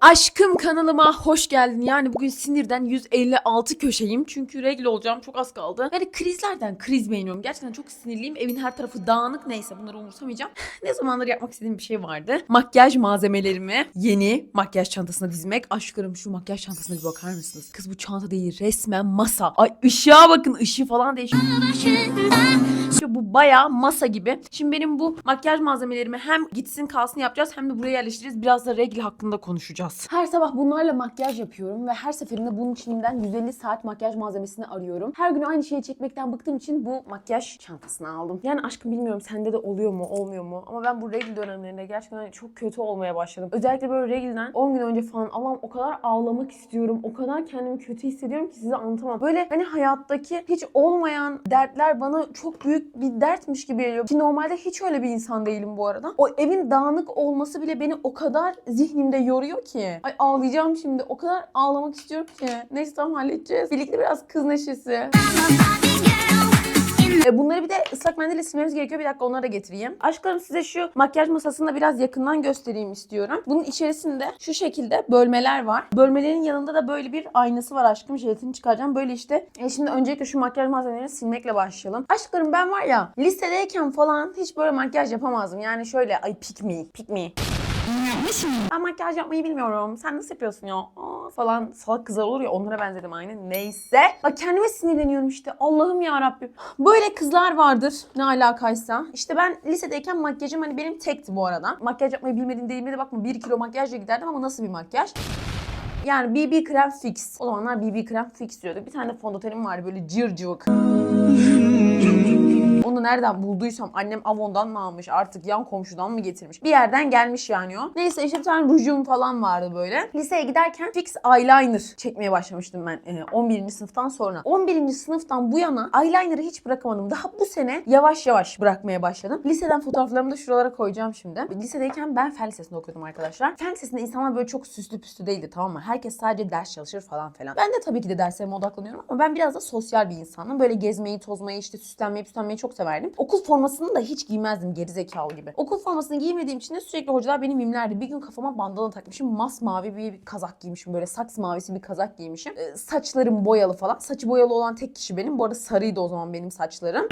Aşkım kanalıma hoş geldin. Yani bugün sinirden 156 köşeyim. Çünkü regl olacağım. Çok az kaldı. Yani krizlerden kriz beğeniyorum. Gerçekten çok sinirliyim. Evin her tarafı dağınık. Neyse bunları umursamayacağım. ne zamandır yapmak istediğim bir şey vardı. Makyaj malzemelerimi yeni makyaj çantasına dizmek. Aşkım şu makyaj çantasına bir bakar mısınız? Kız bu çanta değil resmen masa. Ay ışığa bakın ışığı falan değişiyor. İşte bu bayağı masa gibi. Şimdi benim bu makyaj malzemelerimi hem gitsin kalsın yapacağız hem de buraya yerleştireceğiz. Biraz da regl hakkında konuşacağız. Her sabah bunlarla makyaj yapıyorum ve her seferinde bunun içinden 150 saat makyaj malzemesini arıyorum. Her gün aynı şeyi çekmekten bıktığım için bu makyaj çantasını aldım. Yani aşkım bilmiyorum sende de oluyor mu olmuyor mu ama ben bu regl dönemlerinde gerçekten çok kötü olmaya başladım. Özellikle böyle reglden 10 gün önce falan Allah'ım o kadar ağlamak istiyorum. O kadar kendimi kötü hissediyorum ki size anlatamam. Böyle hani hayattaki hiç olmayan dertler bana çok büyük bir dertmiş gibi geliyor. Ki normalde hiç öyle bir insan değilim bu arada. O evin dağınık olması bile beni o kadar zihnimde yoruyor ki. Ay ağlayacağım şimdi. O kadar ağlamak istiyorum ki. Neyse tamam halledeceğiz. Birlikte biraz kız neşesi. E, Bunları bir de ıslak mendille silmemiz gerekiyor. Bir dakika onları da getireyim. Aşklarım size şu makyaj masasını biraz yakından göstereyim istiyorum. Bunun içerisinde şu şekilde bölmeler var. Bölmelerin yanında da böyle bir aynası var aşkım. Jelatini çıkaracağım. Böyle işte. E şimdi öncelikle şu makyaj malzemelerini silmekle başlayalım. Aşklarım ben var ya lisedeyken falan hiç böyle makyaj yapamazdım. Yani şöyle ay pick me, pick me. Ben makyaj yapmayı bilmiyorum. Sen nasıl yapıyorsun ya? Aa, falan salak kızlar olur ya onlara benzedim aynı. Neyse. Bak kendime sinirleniyorum işte. Allah'ım ya Rabbim. Böyle kızlar vardır ne alakaysa. İşte ben lisedeyken makyajım hani benim tekti bu arada. Makyaj yapmayı bilmediğim dediğime de bakma 1 kilo makyajla giderdim ama nasıl bir makyaj? Yani BB krem fix. O zamanlar BB krem fix diyordu. Bir tane fondötenim vardı böyle cır cıvık. Onu nereden bulduysam annem Avon'dan mı almış artık yan komşudan mı getirmiş? Bir yerden gelmiş yani o. Neyse işte bir tane rujum falan vardı böyle. Liseye giderken fix eyeliner çekmeye başlamıştım ben e, 11. sınıftan sonra. 11. sınıftan bu yana eyeliner'ı hiç bırakamadım. Daha bu sene yavaş yavaş bırakmaya başladım. Liseden fotoğraflarımı da şuralara koyacağım şimdi. Lisedeyken ben fen lisesinde okuyordum arkadaşlar. Fen lisesinde insanlar böyle çok süslü püslü değildi tamam mı? Herkes sadece ders çalışır falan filan. Ben de tabii ki de derslerime odaklanıyorum ama ben biraz da sosyal bir insanım. Böyle gezmeyi, tozmayı, işte süslenmeyi, püslenmeyi çok severdim. Okul formasını da hiç giymezdim gerizekalı gibi. Okul formasını giymediğim için de sürekli hocalar beni mimlerdi. Bir gün kafama bandana takmışım. Masmavi bir kazak giymişim. Böyle saks mavisi bir kazak giymişim. Ee, saçlarım boyalı falan. Saçı boyalı olan tek kişi benim. Bu arada sarıydı o zaman benim saçlarım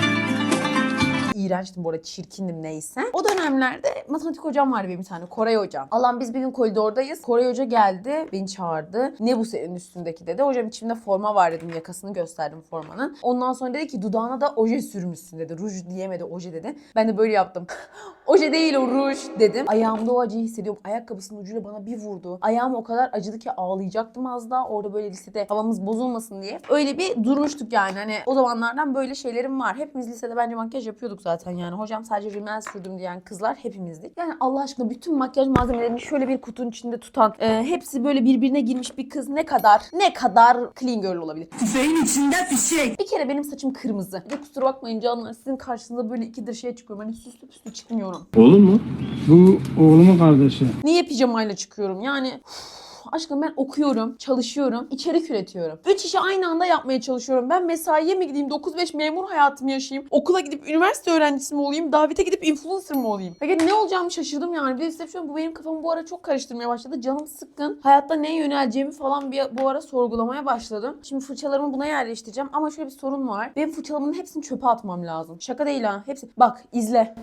iğrençtim bu arada çirkindim neyse. O dönemlerde matematik hocam vardı benim bir tane Koray hocam. Allah'ım biz bir gün koridordayız. Koray hoca geldi beni çağırdı. Ne bu senin üstündeki dedi. Hocam içimde forma var dedim yakasını gösterdim formanın. Ondan sonra dedi ki dudağına da oje sürmüşsün dedi. Ruj diyemedi oje dedi. Ben de böyle yaptım. oje değil o ruj dedim. Ayağımda o acıyı hissediyorum. Ayakkabısının ucuyla bana bir vurdu. Ayağım o kadar acıdı ki ağlayacaktım az daha. Orada böyle lisede havamız bozulmasın diye. Öyle bir durmuştuk yani. Hani o zamanlardan böyle şeylerim var. Hepimiz lisede bence makyaj yapıyorduk zaten yani. Hocam sadece rimel sürdüm diyen kızlar hepimizdik. Yani Allah aşkına bütün makyaj malzemelerini şöyle bir kutunun içinde tutan, e, hepsi böyle birbirine girmiş bir kız ne kadar, ne kadar clean girl olabilir? Tüfeğin içinde fişek. Bir kere benim saçım kırmızı. Bir de kusura bakmayın canlar sizin karşınızda böyle ikidir şey çıkıyorum. Hani süslü püslü çıkmıyorum. Oğlum mu? Bu oğlumun kardeşi. Niye pijamayla çıkıyorum? Yani aşkım ben okuyorum, çalışıyorum, içerik üretiyorum. Üç işi aynı anda yapmaya çalışıyorum. Ben mesaiye mi gideyim, 9-5 memur hayatımı yaşayayım, okula gidip üniversite öğrencisi mi olayım, davete gidip influencer mı olayım? Peki ne olacağımı şaşırdım yani. Bir de size şu an bu benim kafamı bu ara çok karıştırmaya başladı. Canım sıkkın. Hayatta neye yöneleceğimi falan bir, bu ara sorgulamaya başladım. Şimdi fırçalarımı buna yerleştireceğim ama şöyle bir sorun var. Benim fırçalarımın hepsini çöpe atmam lazım. Şaka değil ha. Hepsi. Bak izle.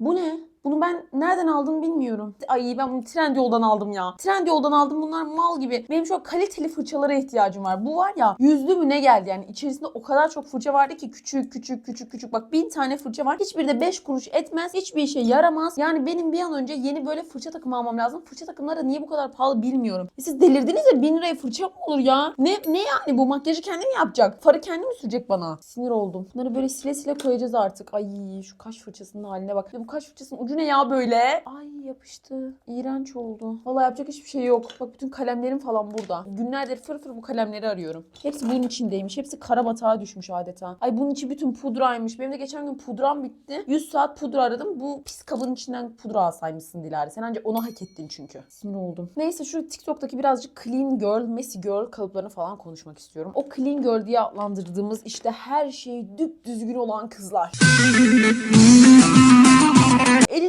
Bu ne? Bunu ben nereden aldım bilmiyorum. Ay ben bunu Trendyol'dan aldım ya. Trendyol'dan aldım bunlar mal gibi. Benim şu an kaliteli fırçalara ihtiyacım var. Bu var ya yüzlü mü ne geldi yani. içerisinde o kadar çok fırça vardı ki küçük küçük küçük küçük. Bak bin tane fırça var. Hiçbiri de 5 kuruş etmez. Hiçbir işe yaramaz. Yani benim bir an önce yeni böyle fırça takımı almam lazım. Fırça takımları niye bu kadar pahalı bilmiyorum. E siz delirdiniz ya 1000 liraya fırça mı olur ya? Ne, ne yani bu makyajı kendi mi yapacak? Farı kendi mi sürecek bana? Sinir oldum. Bunları böyle sile sile koyacağız artık. Ay şu kaş fırçasının haline bak. Bu kaş fırçasının ucu ne ya böyle? Ay yapıştı. İğrenç oldu. Vallahi yapacak hiçbir şey yok. Bak bütün kalemlerim falan burada. Günlerdir fır fır bu kalemleri arıyorum. Hepsi bunun içindeymiş. Hepsi kara batağa düşmüş adeta. Ay bunun içi bütün pudraymış. Benim de geçen gün pudram bitti. 100 saat pudra aradım. Bu pis kabın içinden pudra alsaymışsın Dilara. Sen ancak onu hak ettin çünkü. Sinir oldum. Neyse şu TikTok'taki birazcık clean girl, messy girl kalıplarını falan konuşmak istiyorum. O clean girl diye adlandırdığımız işte her şeyi düp düzgün olan kızlar.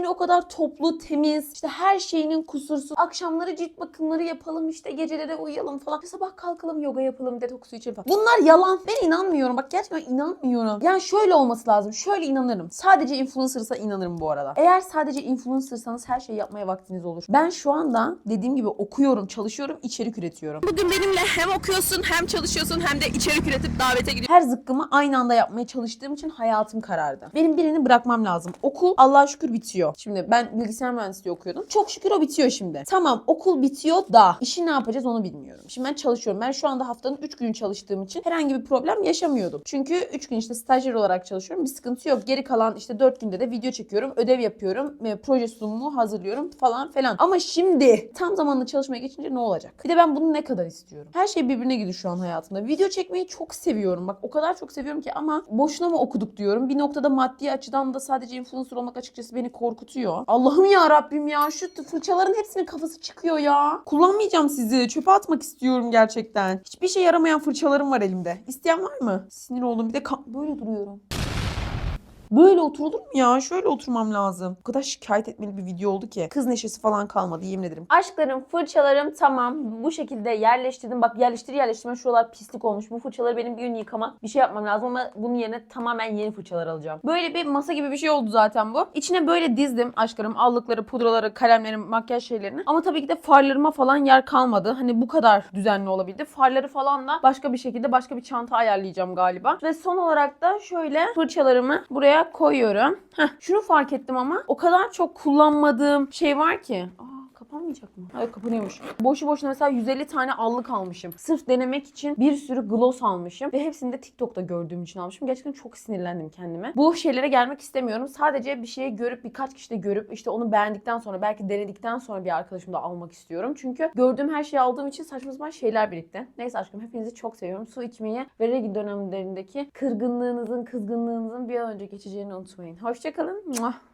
O kadar toplu, temiz, işte her şeyinin kusursuz. Akşamları cilt bakımları yapalım işte geceleri uyuyalım falan. Sabah kalkalım yoga yapalım, detoksu içelim falan. Bunlar yalan. Ben inanmıyorum. Bak gerçekten inanmıyorum. Yani şöyle olması lazım. Şöyle inanırım. Sadece influencer'sa inanırım bu arada. Eğer sadece influencer'sanız her şeyi yapmaya vaktiniz olur. Ben şu anda dediğim gibi okuyorum, çalışıyorum, içerik üretiyorum. Bugün benimle hem okuyorsun hem çalışıyorsun hem de içerik üretip davete gidiyorsun. Her zıkkımı aynı anda yapmaya çalıştığım için hayatım karardı. Benim birini bırakmam lazım. Okul Allah'a şükür bitiyor. Şimdi ben bilgisayar mühendisliği okuyordum. Çok şükür o bitiyor şimdi. Tamam okul bitiyor da işi ne yapacağız onu bilmiyorum. Şimdi ben çalışıyorum. Ben şu anda haftanın 3 günü çalıştığım için herhangi bir problem yaşamıyordum. Çünkü 3 gün işte stajyer olarak çalışıyorum. Bir sıkıntı yok. Geri kalan işte 4 günde de video çekiyorum, ödev yapıyorum, e, proje sunumu hazırlıyorum falan filan. Ama şimdi tam zamanlı çalışmaya geçince ne olacak? Bir de ben bunu ne kadar istiyorum? Her şey birbirine gidiyor şu an hayatımda. Video çekmeyi çok seviyorum. Bak o kadar çok seviyorum ki ama boşuna mı okuduk diyorum. Bir noktada maddi açıdan da sadece influencer olmak açıkçası beni korkutuyor. Allah'ım ya Rabbim ya şu fırçaların hepsinin kafası çıkıyor ya. Kullanmayacağım sizi. Çöpe atmak istiyorum gerçekten. Hiçbir şey yaramayan fırçalarım var elimde. İsteyen var mı? Sinir oldum. Bir de böyle duruyorum. Böyle oturulur mu ya? Şöyle oturmam lazım. O kadar şikayet etmeli bir video oldu ki. Kız neşesi falan kalmadı yemin ederim. Aşklarım, fırçalarım tamam. Bu şekilde yerleştirdim. Bak yerleştir yerleştirme şuralar pislik olmuş. Bu fırçaları benim bir gün yıkamak, bir şey yapmam lazım ama bunun yerine tamamen yeni fırçalar alacağım. Böyle bir masa gibi bir şey oldu zaten bu. İçine böyle dizdim aşklarım. Allıkları, pudraları, kalemlerim, makyaj şeylerini. Ama tabii ki de farlarıma falan yer kalmadı. Hani bu kadar düzenli olabildi. Farları falan da başka bir şekilde başka bir çanta ayarlayacağım galiba. Ve son olarak da şöyle fırçalarımı koyuyorum. Heh, şunu fark ettim ama o kadar çok kullanmadığım şey var ki. Aa, kapanmayacak mı? Hayır kapanıyormuş. Boşu boşuna mesela 150 tane allık almışım. Sırf denemek için bir sürü gloss almışım. Ve hepsini de TikTok'ta gördüğüm için almışım. Gerçekten çok sinirlendim kendime. Bu şeylere gelmek istemiyorum. Sadece bir şeyi görüp birkaç kişi de görüp işte onu beğendikten sonra belki denedikten sonra bir arkadaşım da almak istiyorum. Çünkü gördüğüm her şeyi aldığım için saçma sapan şeyler birikti. Neyse aşkım hepinizi çok seviyorum. Su içmeyi ve regi dönemlerindeki kırgınlığınızın, kızgınlığınızın bir an önce geçeceğini unutmayın. Hoşçakalın. Muah.